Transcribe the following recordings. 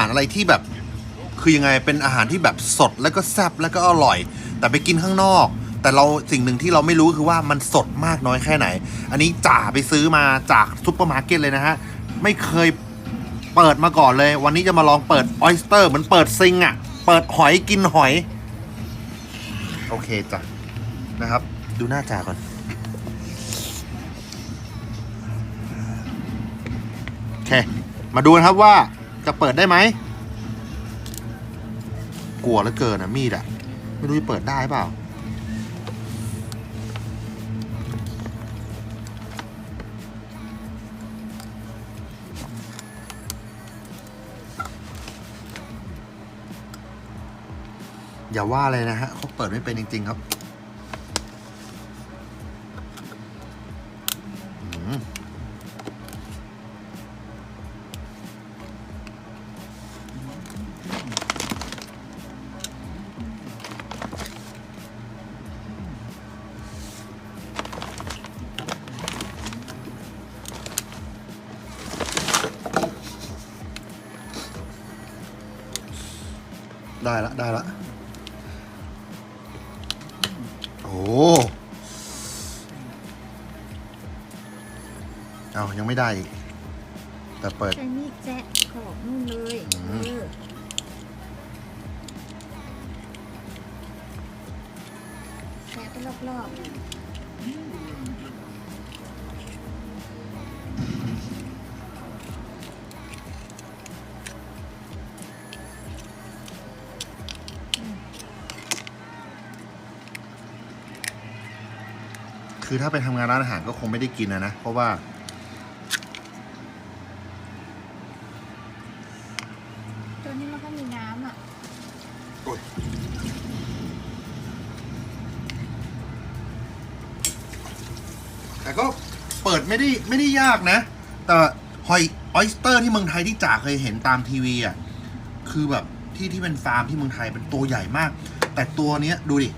ารอะไรที่แบบ คือยังไงเป็นอาหารที่แบบสดแล้วก็แซ่บแล้วก็อร่อย แต่ไปกินข้างนอก แต่เราสิ่งหนึ่งที่เราไม่รู้คือว่ามันสดมากน้อยแค่ไหน อันนี้จ่าไปซื้อมาจากซุปเปอร์มาร์เก็ตเลยนะฮะไม่เคยเปิดมาก่อนเลย วันนี้จะมาลองเปิดออยสเตอร์เหมือนเปิดซิงอะ่ะ เปิดหอยกินหอย โอเคจ้ะนะครับ ดูหน้าจ่าก่อนโอเคมาดูกันครับว่า จะเปิดได้ไหม กลัวเหลือเกินอะมีดอะไม่รู้จะเปิดได้เปล่า อย่าว่าเลยนะฮะเขาเปิดไม่เป็นจริง ๆ ครับ ได้ละได้ละ โอ้เอายังไม่ได้อีก แต่เปิด ใช้มีดแจ๊ะขอบนู่นเลยอืม เออแจ๊ะไปรอบ คือถ้าไปทำงานร้านอาหารก็คงไม่ได้กินนะนะ เพราะว่าๆตัวนี้มันก็มีน้ำอะแต่ก็เปิดไม่ได้ไม่ได้ยากนะ แต่หอยออยสเตอร์ที่เมืองไทยที่จ่าเคยเห็นตามทีวีอะ คือแบบที่ที่เป็นฟาร์มที่เมืองไทยเป็นตัวใหญ่มาก แต่ตัวเนี้ยดูดิ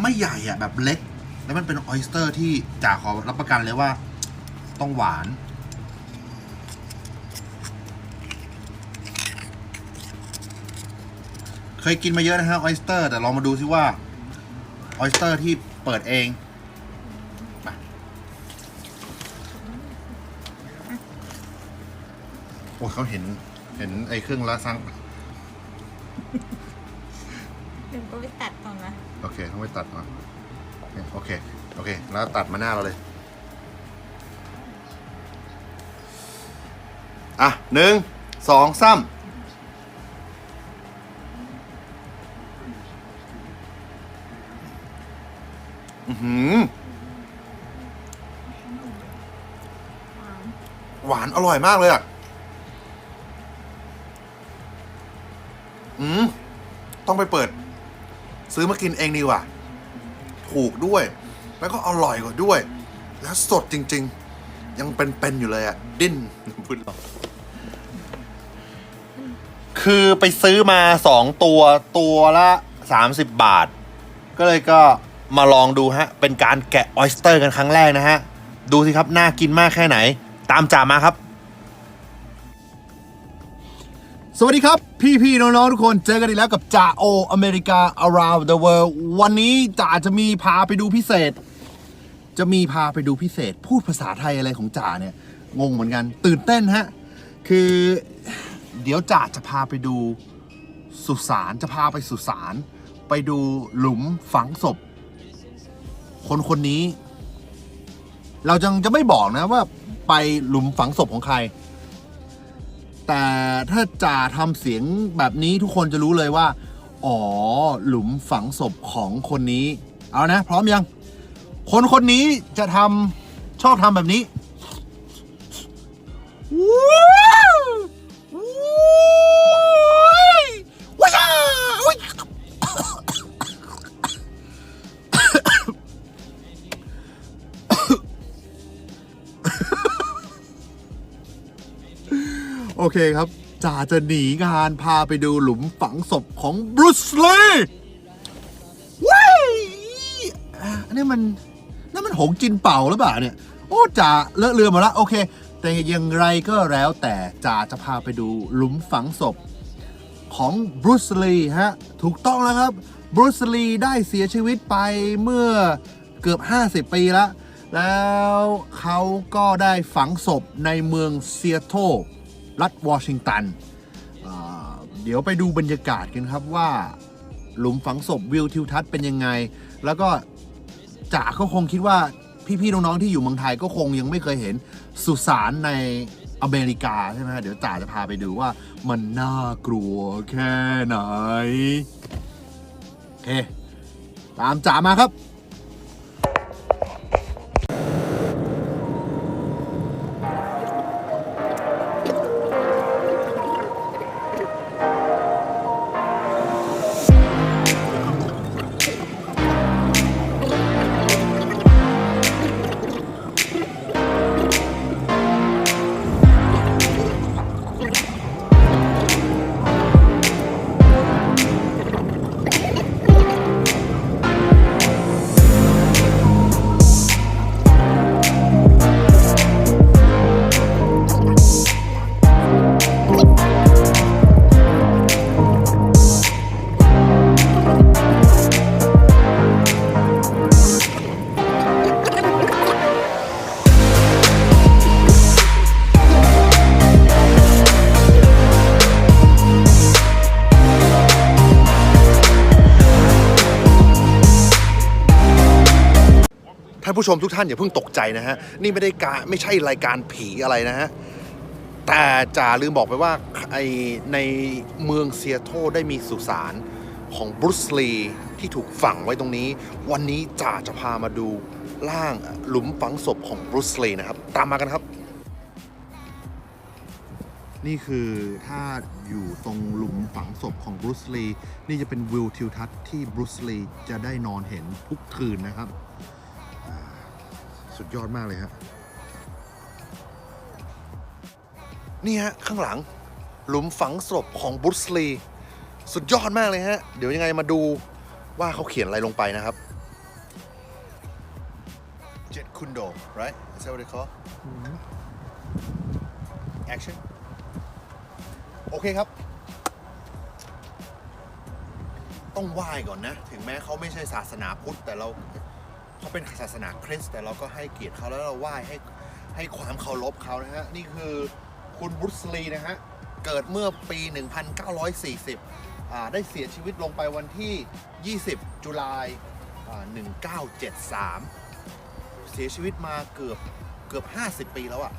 ไม่ใหญ่อะแบบเล็ก แล้วมันเป็นออยสเตอร์ที่จ่าขอรับประกันเลยว่า ต้องหวาน เคยกินมาเยอะนะฮะออยสเตอร์ แต่ลองมาดูซิว่าออยสเตอร์ที่เปิดเองโอ้ยเขาเห็นเห็นไอ้เครื่องละซังเดี๋ยวก็ไปตัดก่อนนะ โอเคต้องไปตัดก่อน โอเค โอเค แล้วตัดมาหน้าเราเลย อะหนึ่งสองสามอือหือหวานหวานอร่อยมากเลยอะ อืม ต้องไปเปิด ซื้อมากินเองดีกว่า ถูกด้วย แล้วก็อร่อยกว่าด้วย แล้วสดจริง ๆ ยังเป็นๆอยู่เลยอะดิ้นพูดหรอคือไปซื้อมาสองตัวตัวละสามสิบบาท ก็เลยก็มาลองดูฮะ เป็นการแกะออยสเตอร์กันครั้งแรกนะฮะ ดูสิครับ น่ากินมากแค่ไหน ตามจ่ามาครับ สวัสดีครับ พี่ๆน้องๆทุกคนเจอกันอีกแล้วกับจ่าโออเมริกา around the world วันนี้จ่าจะมีพาไปดูพิเศษ จะมีพาไปดูพิเศษ พูดภาษาไทยอะไรของจ่าเนี่ย งงเหมือนกัน ตื่นเต้นฮะ คือ เดี๋ยวจ่าจะพาไปดูสุสานจะพาไปสุสาน ไปดูหลุมฝังศพ คนคนนี้ เราจังจะไม่บอกนะว่าไปหลุมฝังศพของใคร แต่ถ้าจ่าทำเสียงแบบนี้ทุกคนจะรู้เลยว่า อ๋อ หลุมฝังศพของคนนี้ เอานะ พร้อมยัง คนคนนี้จะทำชอบทำแบบนี้วู้ โอเคครับจ่าจะหนีงานพาไปดูหลุมฝังศพของบรูซลีว้ายอันนี้มันนั่นมันหงจินเป่าหรือเปล่าเนี่ย โอ้จ่าเลอะเลือมาแล้วโอเค แต่อย่างไรก็แล้วแต่จ่าจะพาไปดูหลุมฝังศพของบรูซลีฮะ ถูกต้องแล้วครับบรูซลีได้เสียชีวิตไปเมื่อเกือบ 50 ปีแล้วแล้วเขาก็ได้ฝังศพในเมืองเซียโต รัฐวอชิงตัน เดี๋ยวไปดูบรรยากาศกันครับว่าหลุมฝังศพวิวทิวทัศน์เป็นยังไง แล้วก็จ่าก็คงคิดว่าพี่ๆน้องๆที่อยู่เมืองไทยก็คงยังไม่เคยเห็นสุสานในอเมริกาใช่ไหมเดี๋ยวจ่าจะพาไปดูว่ามันน่ากลัวแค่ไหน โอเค ตามจ่ามาครับ ชมทุกท่านอย่าเพิ่งตกใจนะฮะ นี่ไม่ได้การไม่ใช่รายการผีอะไรนะฮะ แต่จ่าลืมบอกไปว่าไอในเมืองเซียโตได้มีสุสานของบรูซลีที่ถูกฝังไว้ตรงนี้ วันนี้จ่าจะพามาดูร่างหลุมฝังศพของบรูซลีนะครับ ตามมากันครับ นี่คือถ้าอยู่ตรงหลุมฝังศพของบรูซลีนี่จะเป็นวิวทิวทัศน์ที่บรูซลีจะได้นอนเห็นทุกคืนนะครับ สุดยอดมากเลยฮะ นี่ฮะ ข้างหลัง หลุมฝังศพของบรูซลี สุดยอดมากเลยฮะ เดี๋ยวยังไงมาดูว่าเขาเขียนอะไรลงไปนะครับเจ็ดคุนโด right is that what they call action โอเคครับ ต้องไหว้ก่อนนะ ถึงแม้เขาไม่ใช่ศาสนาพุทธแต่เรา เขาเป็นศาสนาคริสต์แต่เราก็ให้เกียรติเขาแล้วเราไหว้ให้ให้ความเคารพเขานะฮะ นี่คือคุณบรุสลีนะฮะ เกิดเมื่อปี 1940อ่าได้เสียชีวิตลงไปวันที่ 20 จุลายอ่า1973 เสียชีวิตมาเกือบเกือบ 50 ปีแล้วอะ่ะ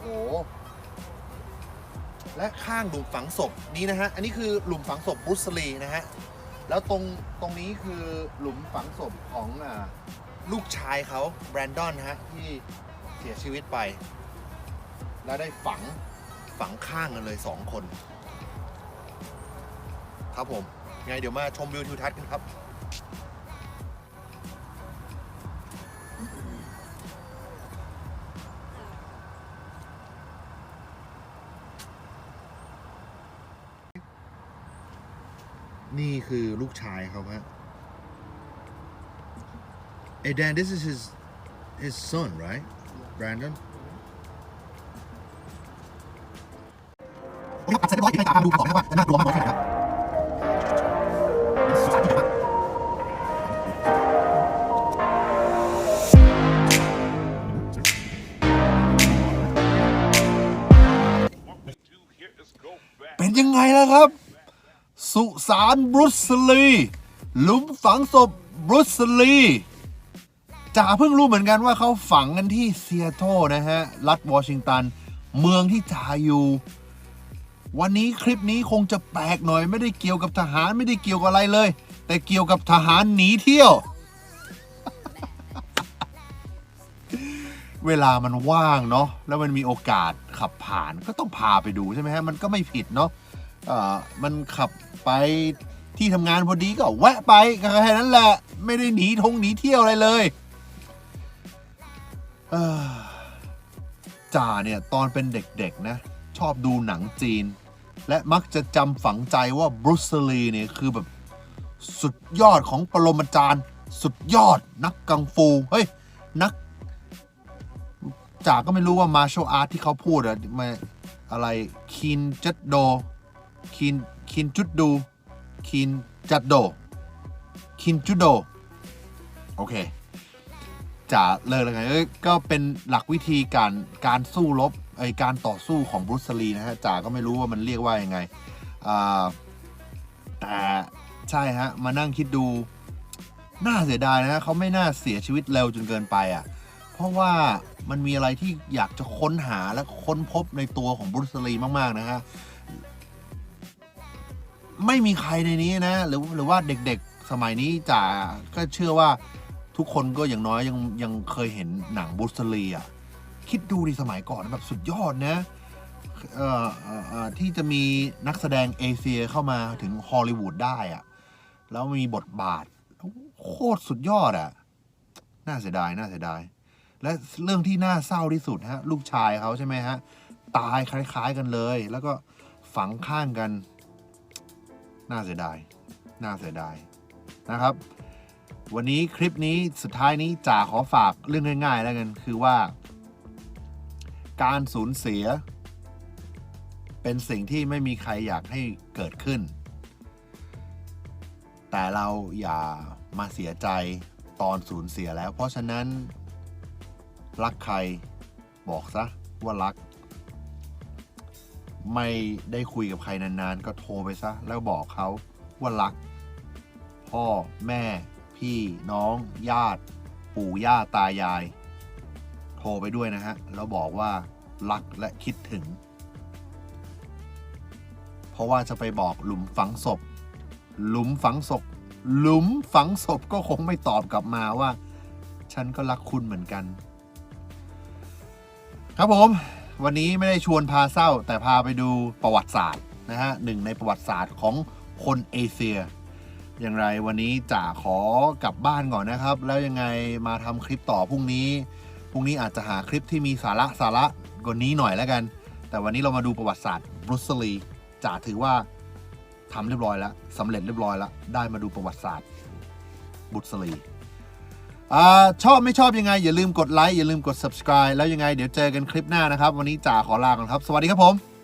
โอ้และข้างหลุมฝังศพนี้นะฮะ อันนี้คือหลุมฝังศพบรุสลีนะฮะ แล้วตรงตรงนี้คือหลุมฝังศพของอาลูกชายเขาแบรนดอนฮะที่เสียชีวิตไป แล้วได้ฝังฝังข้างกันเลยสองคน ครับผมไงเดี๋ยวมาชมวิวทิวทัศน์กันครับ นี่คือลูกชายเขาฮะ Hey Dan this is his his son right Brandon โอเคครับเสร็จเรียบร้อยให้ตามดูต่อนะครับว่าจะน่ากลัวมากน้อยแค่ไหนครับสุสานที่ไหนครับเป็นยังไงล่ะครับ สุสานบรุสลี หลุมฝังศพบรุสลีจ่าเพิ่งรู้เหมือนกันว่าเขาฝังกันที่เซียโตรนะฮะ รัฐวอชิงตัน เมืองที่จ่าอยู่ วันนี้คลิปนี้คงจะแปลกหน่อย ไม่ได้เกี่ยวกับทหารไม่ได้เกี่ยวกับอะไรเลย แต่เกี่ยวกับทหารหนีเที่ยว เวลามันว่างเนาะแล้วมันมีโอกาสขับผ่านก็ต้องพาไปดูใช่ไหมฮะ มันก็ไม่ผิดเนาะ มันขับไปที่ทำงานพอดีก็แวะไปก็แค่นั้นแหละ ไม่ได้หนีทงหนีเที่ยวอะไรเลยจ่าเนี่ยตอนเป็นเด็กๆนะ ชอบดูหนังจีน และมักจะจำฝังใจว่าบรูซลีเนี่ยคือแบบสุดยอดของปรมาจารย์ สุดยอดนักกังฟูเฮ้ยนักจจ๋าก็ไม่รู้ว่า martial art ที่เขาพูดอะมาอะไรคินจัดโด คินคินจุดดูคินจัดโดคินจุดโดโอเคจ๋าเลิกแล้วไงเอ้ยก็เป็นหลักวิธีการการสู้รบไอการต่อสู้ของบรูซลีนะฮะจ๋าก็ไม่รู้ว่ามันเรียกว่ายังไงแต่ใช่ฮะมานั่งคิดดูน่าเสียดายนะฮะเขาไม่น่าเสียชีวิตเร็วจนเกินไปอะเพราะว่ามันมีอะไรที่อยากจะค้นหาและค้นพบในตัวของบรูซลีมาก ๆ นะฮะ ไม่มีใครในนี้นะ หรือหรือว่าเด็กๆสมัยนี้จ๋าก็เชื่อว่าทุกคนก็อย่างน้อยยังยังเคยเห็นหนังบรูซลีอะคิดดูดิสมัยก่อนแบบสุดยอดนะเอ่อที่จะมีนักแสดงเอเชียเข้ามาถึงฮอลลีวูดได้อะแล้วมีบทบาท โคตรสุดยอดอะน่าเสียดาย น่าเสียดาย และเรื่องที่น่าเศร้าที่สุดฮะ ลูกชายเขาใช่ไหมฮะ ตายคล้าย ๆกันเลย แล้วก็ฝังข้างกัน น่าเสียดาย น่าเสียดายนะครับ วันนี้คลิปนี้สุดท้ายนี้จ่าขอฝากเรื่องง่ายๆแล้วกันคือว่า การสูญเสีย เป็นสิ่งที่ไม่มีใครอยากให้เกิดขึ้น แต่เราอย่ามาเสียใจตอนสูญเสียแล้ว เพราะฉะนั้นรักใครบอกซะว่ารัก ไม่ได้คุยกับใครนานๆ ก็โทรไปซะ แล้วบอกเขาว่ารัก พ่อแม่ พี่น้อง ญาติ ปู่ย่าตายาย โทรไปด้วยนะฮะ แล้วบอกว่ารักและคิดถึง เพราะว่าจะไปบอกหลุมฝังศพ หลุมฝังศพ หลุมฝังศพก็คงไม่ตอบกลับมาว่า ฉันก็รักคุณเหมือนกัน ครับผม วันนี้ไม่ได้ชวนพาเศร้า แต่พาไปดูประวัติศาสตร์นะฮะหนึ่งในประวัติศาสตร์ของคนเอเชีย อย่างไรวันนี้จะขอกลับบ้านก่อนนะครับ แล้วยังไงมาทำคลิปต่อพรุ่งนี้พรุ่งนี้อาจจะหาคลิปที่มีสาระสาระกว่านี้หน่อยแล้วกัน แต่วันนี้เรามาดูประวัติศาสตร์บรูซลีจ่าถือว่าทำเรียบร้อยแล้วสำเร็จเรียบร้อยแล้วได้มาดูประวัติศาสตร์บุตรูซลี ชอบไม่ชอบยังไง อย่าลืมกดไลค์อย่าลืมกด subscribe แล้วยังไงเดี๋ยวเจอกันคลิปหน้านะครับ วันนี้จ่าขอลาก่อนครับ สวัสดีครับผม